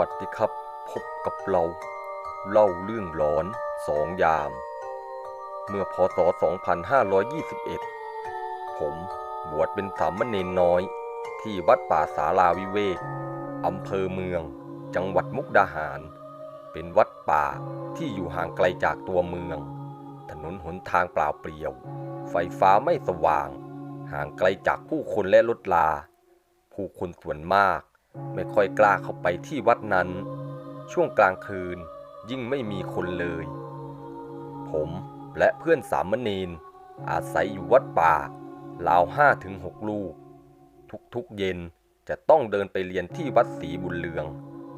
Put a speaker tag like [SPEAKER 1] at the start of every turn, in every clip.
[SPEAKER 1] วัสดีครับ พบกับเรา เล่าเรื่องหลอนสองยาม เมื่อพศ 2521 ผมบวชเป็นสามเณรน้อย ที่วัดป่าสาราวิเวกอำเภอเมือง จังหวัดมุกดาหาร เป็นวัดป่าที่อยู่ห่างไกลจากตัวเมือง ถนนหนทางเปล่าเปลี่ยว ไฟฟ้าไม่สว่าง ห่างไกลจากผู้คนและรถลา ผู้คนส่วนมาก ไม่ค่อยกล้าเข้าไปที่วัดนั้น ช่วงกลางคืนยิ่งไม่มีคนเลย ผมและเพื่อนสามเณรอาศัยอยู่วัดป่าราวห้าถึงหกลูก ทุกๆเย็นจะต้องเดินไปเรียนที่วัดศรีบุญเรือง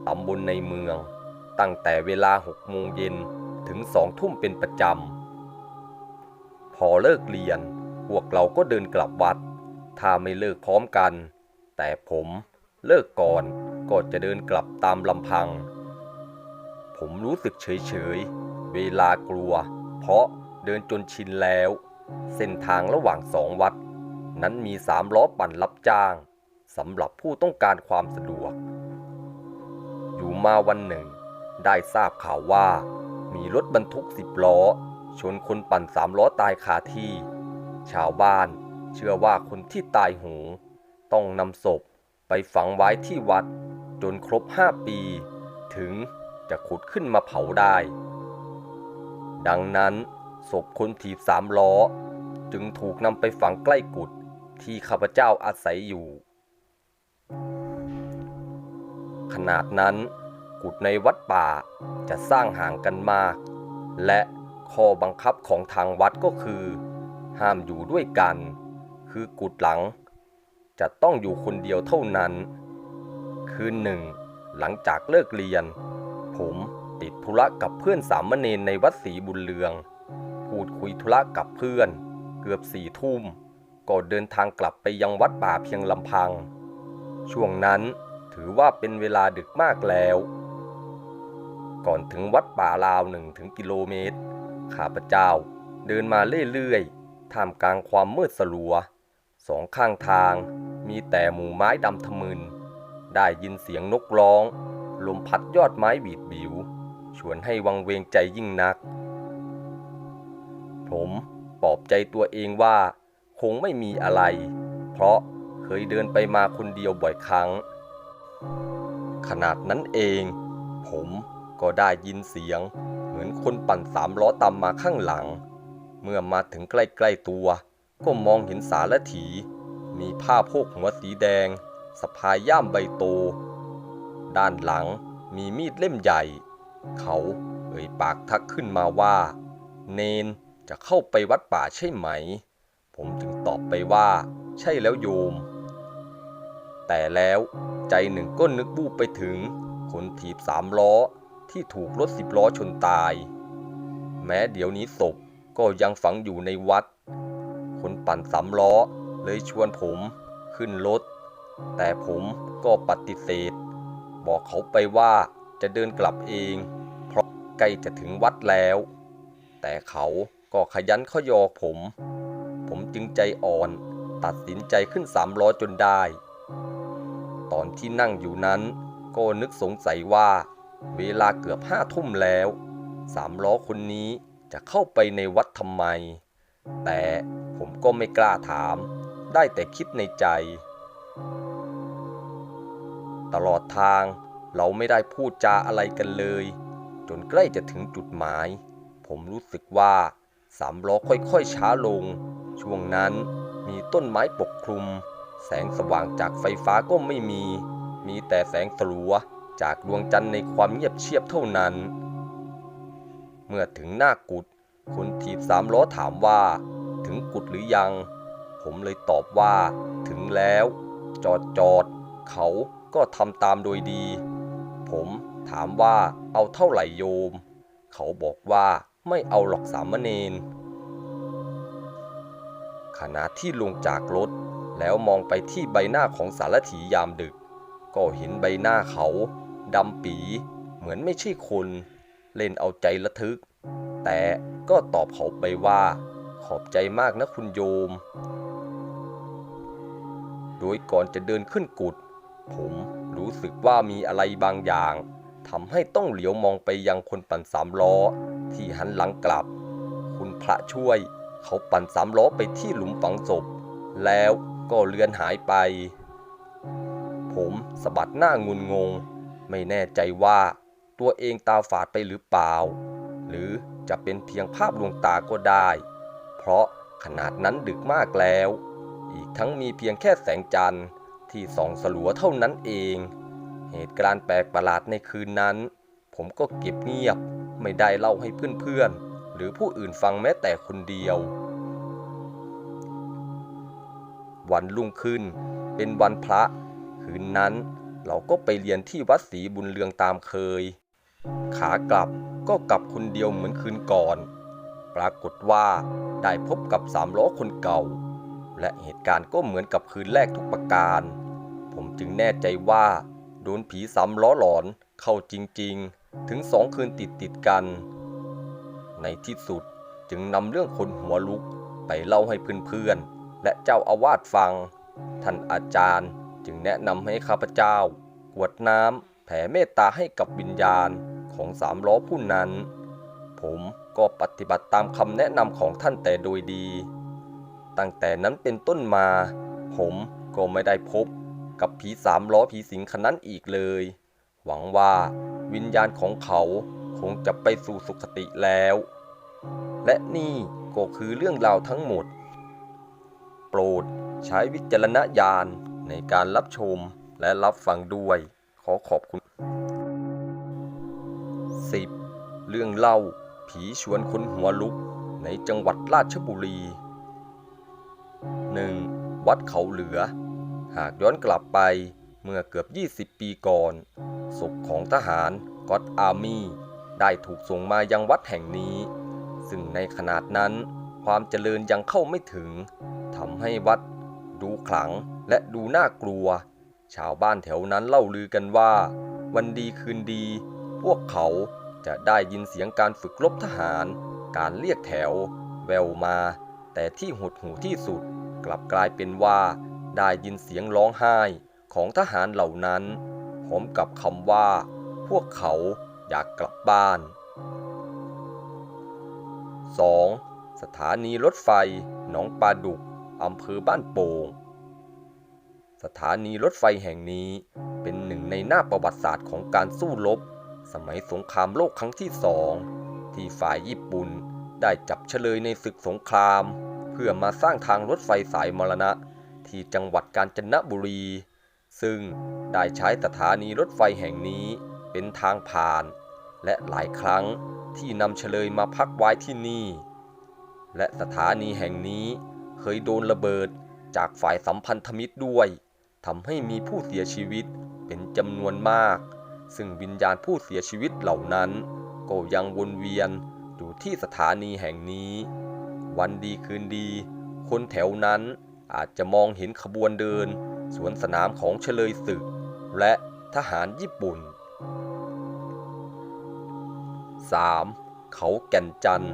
[SPEAKER 1] ตำบลในเมือง ตั้งแต่เวลาหกโมงเย็นถึงสองทุ่มเป็นประจำ พอเลิกเรียน พวกเราก็เดินกลับวัด ถ้าไม่เลิกพร้อมกัน แต่ผม เลิกก่อนก็จะเดินกลับตามลำพัง ผมรู้สึกเฉยๆเวลากลัว เพราะเดินจนชินแล้ว เส้นทางระหว่างสองวัด นั้นมีสามล้อปั่นรับจ้างสำหรับผู้ต้องการความสะดวก อยู่มาวันหนึ่ง ได้ทราบข่าวว่า มีรถบรรทุกสิบล้อ ชนคนปั่นสามล้อตายคาที่ ชาวบ้านเชื่อว่าคนที่ตายหงต้องนำศพ ไปฝังไว้ที่วัดจนครบห้าปี ถึงจะขุดขึ้นมาเผาได้ ดังนั้นศพคนถีบสามล้อ จึงถูกนำไปฝังใกล้กุฏที่ข้าพเจ้าอาศัยอยู่ ขนาดนั้นกุฏในวัดป่าจะสร้างห่างกันมาก และข้อบังคับของทางวัดก็คือ ห้ามอยู่ด้วยกัน คือกุฏหลัง จะต้องอยู่คนเดียวเท่านั้น คืนหนึ่ง หลังจากเลิกเรียน ผมติดธุระกับเพื่อนสามเณรในวัดศรีบุญเรือง พูดคุยธุระกับเพื่อน เกือบสี่ทุ่มก็เดินทางกลับไปยังวัดป่าเพียงลำพัง ช่วงนั้นถือว่าเป็นเวลาดึกมากแล้ว ก่อนถึงวัดป่าราวหนึ่งถึงกิโลเมตร ข้าพเจ้าเดินมาเรื่อยๆ ท่ามกลางความมืดสลัว สองข้างทางมีแต่หมู่ไม้ดำทะมึน ได้ยินเสียงนกร้อง ลมพัดยอดไม้บีดบิว ชวนให้วังเวงใจยิ่งนัก ผมปลอบใจตัวเองว่า คงไม่มีอะไร เพราะเคยเดินไปมาคนเดียวบ่อยครั้ง ขนาดนั้นเอง ผมก็ได้ยินเสียง เหมือนคนปั่นสามล้อตามมาข้างหลัง เมื่อมาถึงใกล้ ๆตัว ก็มองเห็นสารถี มีผ้าโพกหัวสีแดงสะพายย่ามใบโต ด้านหลังมีมีดเล่มใหญ่ เขาเอ่ยปากทักขึ้นมาว่า เนนจะเข้าไปวัดป่าใช่ไหม ผมจึงตอบไปว่า ใช่แล้วโยม แต่แล้วใจหนึ่งก็นึกบูบไปถึงคนถีบสามล้อที่ถูกรถสิบล้อชนตาย แม้เดี๋ยวนี้ศพก็ยังฝังอยู่ในวัด คนปั่นสามล้อ เลยชวนผมขึ้นรถ แต่ผมก็ปฏิเสธ บอกเขาไปว่าจะเดินกลับเอง เพราะใกล้จะถึงวัดแล้ว แต่เขาก็ขยันขยอผม ผมจึงใจอ่อนตัดสินใจขึ้นสามล้อจนได้ ตอนที่นั่งอยู่นั้น ก็นึกสงสัยว่า เวลาเกือบห้าทุ่มแล้วสามล้อคนนี้จะเข้าไปในวัดทำไม แต่ผมก็ไม่กล้าถาม ได้แต่คิดในใจ ตลอดทางเราไม่ได้พูดจาอะไรกันเลย จนใกล้จะถึงจุดหมาย ผมรู้สึกว่าสามล้อค่อยๆช้าลง ช่วงนั้นมีต้นไม้ปกคลุม แสงสว่างจากไฟฟ้าก็ไม่มี มีแต่แสงสลัวจากดวงจันทร์ในความเงียบเชียบเท่านั้น เมื่อถึงหน้ากุด คนถีบสามล้อถามว่า ถึงกุดหรือยัง ผมเลยตอบว่า ถึงแล้ว จอดจอด เขาก็ทำตามโดยดี ผมถามว่าเอาเท่าไหร่โยม เขาบอกว่าไม่เอาหรอกสามเณรขณะที่ลงจากรถ แล้วมองไปที่ใบหน้าของสารถียามดึก ก็เห็นใบหน้าเขาดำปี เหมือนไม่ใช่คน เล่นเอาใจระทึก แต่ก็ตอบเขาไปว่า ขอบใจมากนะคุณโยม โดยก่อนจะเดินขึ้นกุดผมรู้สึกว่ามีอะไรบางอย่างทำให้ต้องเหลียวมองไปยังคนปั่นสามล้อ ที่หันหลังกลับ คุณพระช่วยเขาปั่นสามล้อไปที่หลุมฝังศพ แล้วก็เลือนหายไป ผมสะบัดหน้างุนงง ไม่แน่ใจว่าตัวเองตาฝาดไปหรือเปล่า หรือ จะเป็นเพียงภาพลวงตาก็ได้ เพราะขนาดนั้นดึกมากแล้ว อีกทั้งมีเพียงแค่แสงจันทร์ที่ส่องสลัวเท่านั้นเอง เหตุการณ์แปลกประหลาดในคืนนั้น ผมก็เก็บเงียบไม่ได้เล่าให้เพื่อนๆ หรือผู้อื่นฟังแม้แต่คนเดียว วันรุ่งขึ้นเป็นวันพระ คืนนั้นเราก็ไปเรียนที่วัดศรีบุญเรืองตามเคย ขากลับก็กลับคนเดียวเหมือนคืนก่อน ปรากฏว่าได้พบกับสามล้อคนเก่า และเหตุการณ์ก็เหมือนกับคืนแรกทุกประการ ผมจึงแน่ใจว่าโดนผีสามล้อหลอนเข้าจริงๆ ถึงสองคืนติดติดกัน ในที่สุดจึงนำเรื่องคนหัวลุกไปเล่าให้เพื่อนๆ และเจ้าอาวาสฟัง ท่านอาจารย์จึงแนะนำให้ข้าพเจ้ากวดน้ำแผ่เมตตาให้กับวิญญาณ ของสามล้อผู้นั้น ผมก็ปฏิบัติตามคำแนะนำของท่านแต่โดยดี ตั้งแต่นั้นเป็นต้นมา ผมก็ไม่ได้พบกับผีสามล้อผีสิงคนนั้นอีกเลย หวังว่าวิญญาณของเขาคงจะไปสู่สุคติแล้ว และนี่ก็คือเรื่องราวทั้งหมด โปรดใช้วิจารณญาณในการรับชมและรับฟังด้วย ขอขอบคุณ 10. เรื่องเล่าผีชวนคนหัวลุกในจังหวัดราชบุรี 1. วัดเขาเหลือ หากย้อนกลับไปเมื่อเกือบ 20 ปีก่อน ศพของทหารก็อดอาร์มี่ได้ถูกส่งมายังวัดแห่งนี้ ซึ่งในขนาดนั้นความเจริญยังเข้าไม่ถึงทำให้วัดดูขลังและดูน่ากลัว ชาวบ้านแถวนั้นเล่าลือกันว่า วันดีคืนดี พวกเขา จะได้ยินเสียงการฝึกรบทหาร การเรียกแถว แววมา แต่ที่หดหูที่สุด กลับกลายเป็นว่า ได้ยินเสียงร้องไห้ของทหารเหล่านั้นพร้อมกับคำว่า พวกเขาอยากกลับบ้าน 2. สถานีรถไฟหนองปลาดุกอำเภอบ้านโป่งสถานีรถไฟแห่งนี้เป็นหนึ่งในหน้าประวัติศาสตร์ของการสู้รบ สมัยสงครามโลกครั้งที่สองที่ฝ่ายญี่ปุ่นได้จับเฉลยในศึกสงคราม เพื่อมาสร้างทางรถไฟสายมรณะ ที่จังหวัดกาญจนบุรี ซึ่งได้ใช้สถานีรถไฟแห่งนี้เป็นทางผ่าน และหลายครั้งที่นำเฉลยมาพักไว้ที่นี่ และสถานีแห่งนี้เคยโดนระเบิดจากฝ่ายสัมพันธมิตรด้วยทำให้มีผู้เสียชีวิตเป็นจำนวนมาก ซึ่งวิญญาณผู้เสียชีวิตเหล่านั้น ก็ยังวนเวียนอยู่ที่สถานีแห่งนี้ วันดีคืนดี คนแถวนั้นอาจจะมองเห็นขบวนเดิน สวนสนามของเฉลยศึก และทหารญี่ปุ่น 3. เขาแก่นจัน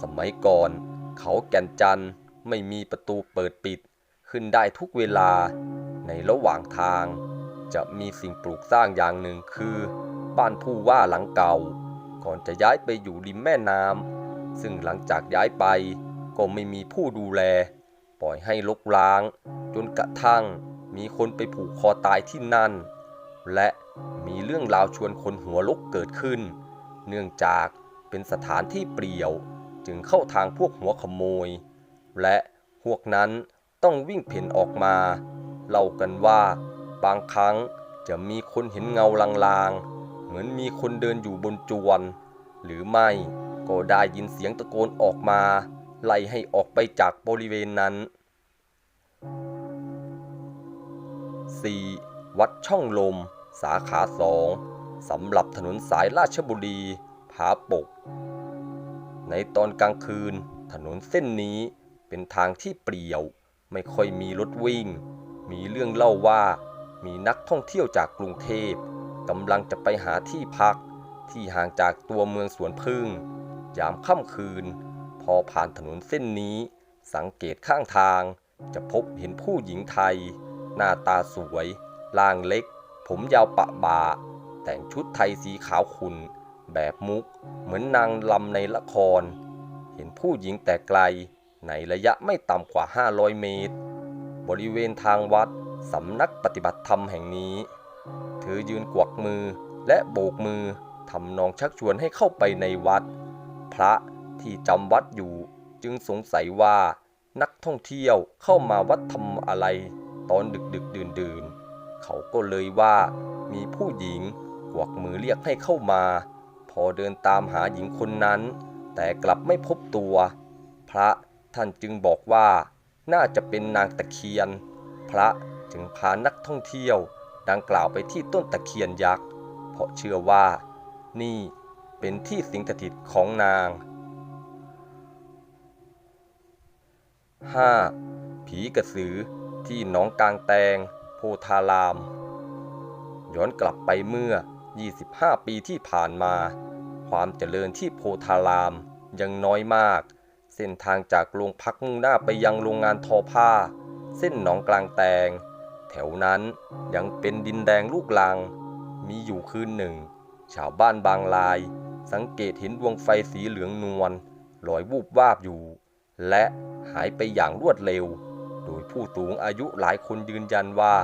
[SPEAKER 1] สมัยก่อน เขาแก่นจันไม่มีประตูเปิดปิด ขึ้นได้ทุกเวลาในระหว่างทาง จะมีสิ่งปลูกสร้างอย่างหนึ่งคือ บ้านผู้ว่าหลังเก่า ก่อนจะย้ายไปอยู่ริมแม่น้ำซึ่งหลังจากย้ายไปก็ไม่มีผู้ดูแล ปล่อยให้ลกล้าง จนกระทั่งมีคนไปผูกคอตายที่นั่น และมีเรื่องราวชวนคนหัวลุกเกิดขึ้น เนื่องจากเป็นสถานที่เปลี่ยว จึงเข้าทางพวกหัวขโมย และพวกนั้นต้องวิ่งเพ่นออกมา เล่ากันว่า บางครั้งจะมีคนเห็นเงาลางๆ เหมือนมีคนเดินอยู่บนจวน หรือไม่ก็ได้ยินเสียงตะโกนออกมา ไล่ให้ออกไปจากบริเวณนั้น 4. วัดช่องลม สาขาสองสำหรับถนนสายราชบุรีผาปก ในตอนกลางคืน ถนนเส้นนี้เป็นทางที่เปลี่ยว ไม่ค่อยมีรถวิ่ง มีเรื่องเล่าว่า มีนักท่องเที่ยวจากกรุงเทพกำลังจะไปหาที่พัก ที่ห่างจากตัวเมืองสวนพึ่ง ยามค่ำคืน พอผ่านถนนเส้นนี้ สังเกตข้างทาง จะพบเห็นผู้หญิงไทย หน้าตาสวย ล่างเล็ก ผมยาวปะบาแต่งชุดไทยสีขาวขุ่นแบบมุก เหมือนนางลำในละคร เห็นผู้หญิงแต่ไกล ในระยะไม่ต่ำกว่า 500 เมตร บริเวณทางวัด สำนักปฏิบัติธรรมแห่งนี้ เธอยืนกวักมือและโบกมือทำนองชักชวนให้เข้าไปในวัด พระที่จำวัดอยู่จึงสงสัยว่านักท่องเที่ยวเข้ามาวัดทำอะไร ตอนดึกดึกดื่นดื่นเขาก็เลยว่ามีผู้หญิงกวักมือเรียกให้เข้ามา พอเดินตามหาหญิงคนนั้น แต่กลับไม่พบตัว พระท่านจึงบอกว่าน่าจะเป็นนางตะเคียน พระ จึงพานักท่องเที่ยวดังกล่าวไปที่ต้นตะเคียนยักษ์ เพราะเชื่อว่า นี่เป็นที่สิงสถิตของนาง 5. ผีกระสือที่หนองกลางแตง โพธาราม ย้อนกลับไปเมื่อ 25 ปีที่ผ่านมา ความเจริญที่โพธารามยังน้อยมาก เส้นทางจากโรงพักมุ่งหน้าไปยังโรงงานทอผ้า เส้นหนองกลางแตง แถวนั้นยังเป็นดินแดงลูกลัง มีอยู่คืนหนึ่ง ชาวบ้านบางลาย สังเกตเห็นดวงไฟสีเหลืองนวลลอยวูบวาบอยู่ และหายไปอย่างรวดเร็ว โดยผู้สูงอายุหลายคนยืนยันว่า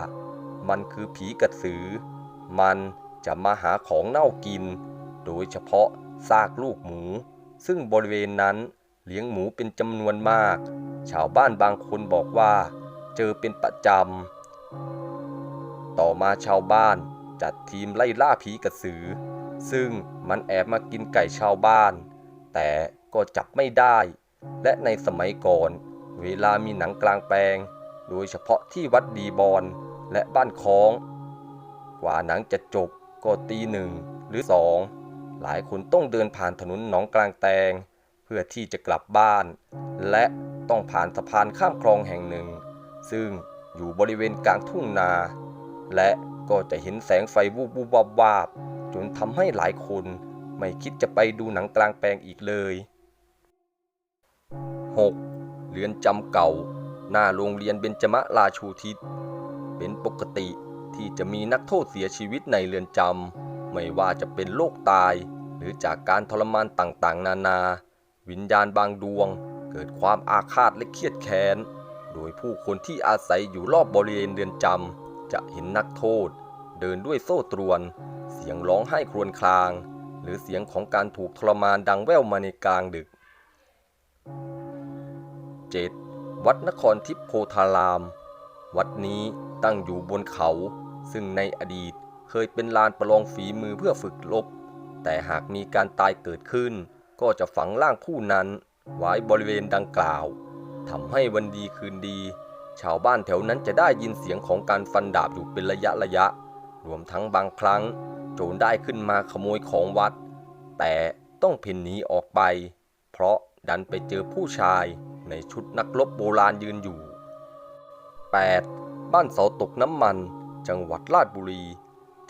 [SPEAKER 1] มันคือผีกระสือ มันจะมาหาของเน่ากิน โดยเฉพาะซากลูกหมู ซึ่งบริเวณนั้นเลี้ยงหมูเป็นจำนวนมาก ชาวบ้านบางคนบอกว่า เจอเป็นประจำ ต่อมาชาวบ้าน จัดทีมไล่ล่าผีกระสือ ซึ่งมันแอบมากินไก่ชาวบ้าน แต่ก็จับไม่ได้ และในสมัยก่อน เวลามีหนังกลางแปลง โดยเฉพาะที่วัดดีบอนและบ้านคลอง กว่าหนังจะจบก็ตีหนึ่งหรือสองหลายคนต้องเดินผ่านถนนหนองกลางแตง เพื่อที่จะกลับบ้าน และต้องผ่านสะพานข้ามคลองแห่งหนึ่ง ซึ่งอยู่บริเวณกลางทุ่งนา และก็จะเห็นแสงไฟวูบวูบวาบวาบจนทำให้หลายคนไม่คิดจะไปดูหนังกลางแปลงอีกเลย 6. เรือนจำเก่า หน้าโรงเรียนเบญจมราชูทิศ เป็นปกติที่จะมีนักโทษเสียชีวิตในเรือนจำ ไม่ว่าจะเป็นโรคตาย หรือจากการทรมานต่างๆ นานา วิญญาณบางดวง เกิดความอาฆาตและเครียดแค้น โดยผู้คนที่อาศัยอยู่รอบบริเวณเรือนจำ จะเห็นนักโทษ เดินด้วยโซ่ตรวน เสียงร้องไห้ครวญคราง หรือเสียงของการถูกทรมานดังแว่วมาในกลางดึก 7. วัดนครทิพโพธาราม วัดนี้ตั้งอยู่บนเขา ซึ่งในอดีตเคยเป็นลานประลองฝีมือเพื่อฝึกรบแต่หากมีการตายเกิดขึ้น ก็จะฝังร่างผู้นั้น ไว้บริเวณดังกล่าวทำให้วันดีคืนดี ชาวบ้านแถวนั้นจะได้ยินเสียงของการฟันดาบอยู่เป็นระยะระยะ รวมทั้งบางครั้ง โจรได้ขึ้นมาขโมยของวัด แต่ต้องเพ่นหนีออกไป เพราะดันไปเจอผู้ชายในชุดนักรบโบราณยืนอยู่ 8. บ้านเสาตกน้ำมัน จังหวัดราชบุรี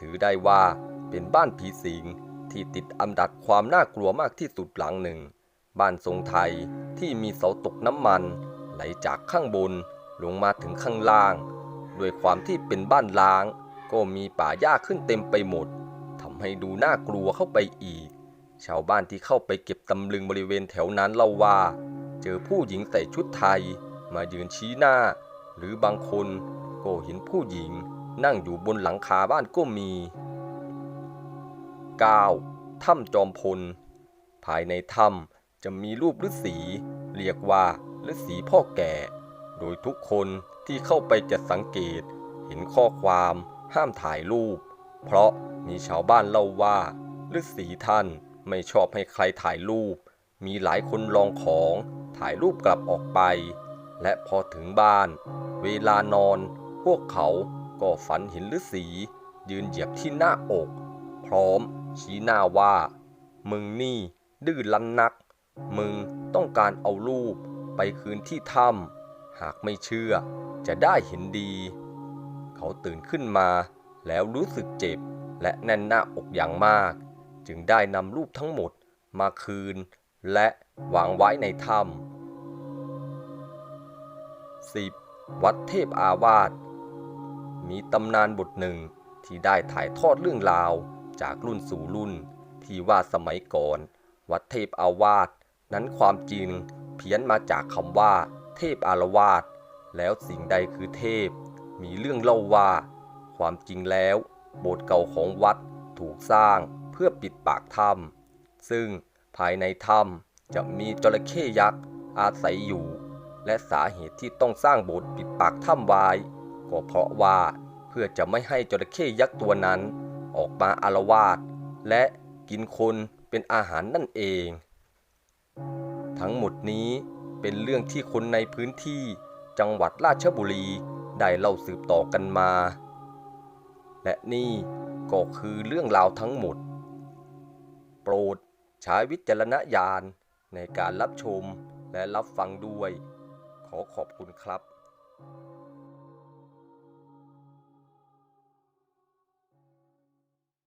[SPEAKER 1] ถือได้ว่าเป็นบ้านผีสิงที่ติดอันดับความน่ากลัวมากที่สุดหลังหนึ่ง บ้านทรงไทยที่มีเสาตกน้ำมันไหลจากข้างบน ลงมาถึงข้างล่างด้วยความที่เป็นบ้านล้าง ก็มีป่าหญ้าขึ้นเต็มไปหมดทำให้ดูน่ากลัวเข้าไปอีก ชาวบ้านที่เข้าไปเก็บตำลึงบริเวณแถวนั้นเล่าว่า เจอผู้หญิงใส่ชุดไทย มายืนชี้หน้า หรือบางคนก็เห็นผู้หญิงนั่งอยู่บนหลังคาบ้านก็มี 9. ถ้ำจอมพล ภายในถ้ำจะมีรูปฤาษีเรียกว่าฤาษีพ่อแก่ โดยทุกคนที่เข้าไปจะสังเกต เห็นข้อความห้ามถ่ายรูป เพราะมีชาวบ้านเล่าว่าฤาษีท่านไม่ชอบให้ใครถ่ายรูป มีหลายคนลองของถ่ายรูปกลับออกไป และพอถึงบ้าน เวลานอน พวกเขาก็ฝันเห็นฤาษียืนเหยียบที่หน้าอก พร้อมชี้หน้าว่า มึงนี่ดื้อลันนัก มึงต้องการเอารูปไปคืนที่ถ้ำ หากไม่เชื่อจะได้เห็นดี เขาตื่นขึ้นมาแล้วรู้สึกเจ็บและแน่นหน้าอกอย่างมาก จึงได้นำรูปทั้งหมดมาคืน และวางไว้ในถ้ำ 10. วัดเทพอาวาสมีตำนานบทหนึ่งที่ได้ถ่ายทอดเรื่องราวจากรุ่นสู่รุ่น ที่ว่าสมัยก่อน วัดเทพอาวาสนั้นความจริงเพี้ยนมาจากคำว่า เทพอารวาสแล้วสิ่งใดคือเทพ มีเรื่องเล่าว่า ความจริงแล้ว โบสถ์เก่าของวัดถูกสร้างเพื่อปิดปากถ้ำซึ่งภายในถ้ำจะมีจระเข้ยักษ์อาศัยอยู่ และสาเหตุที่ต้องสร้างโบสถ์ปิดปากถ้ำไว้ก็เพราะว่าเพื่อจะไม่ให้จระเข้ยักษ์ตัวนั้น ออกมาอารวาสและกินคนเป็นอาหารนั่นเอง ทั้งหมดนี้ เป็นเรื่องที่คนในพื้นที่จังหวัดราชบุรีได้เล่าสืบต่อกันมา และนี่ก็คือเรื่องราวทั้งหมด โปรดใช้วิจารณญาณในการรับชมและรับฟังด้วย ขอขอบคุณครับ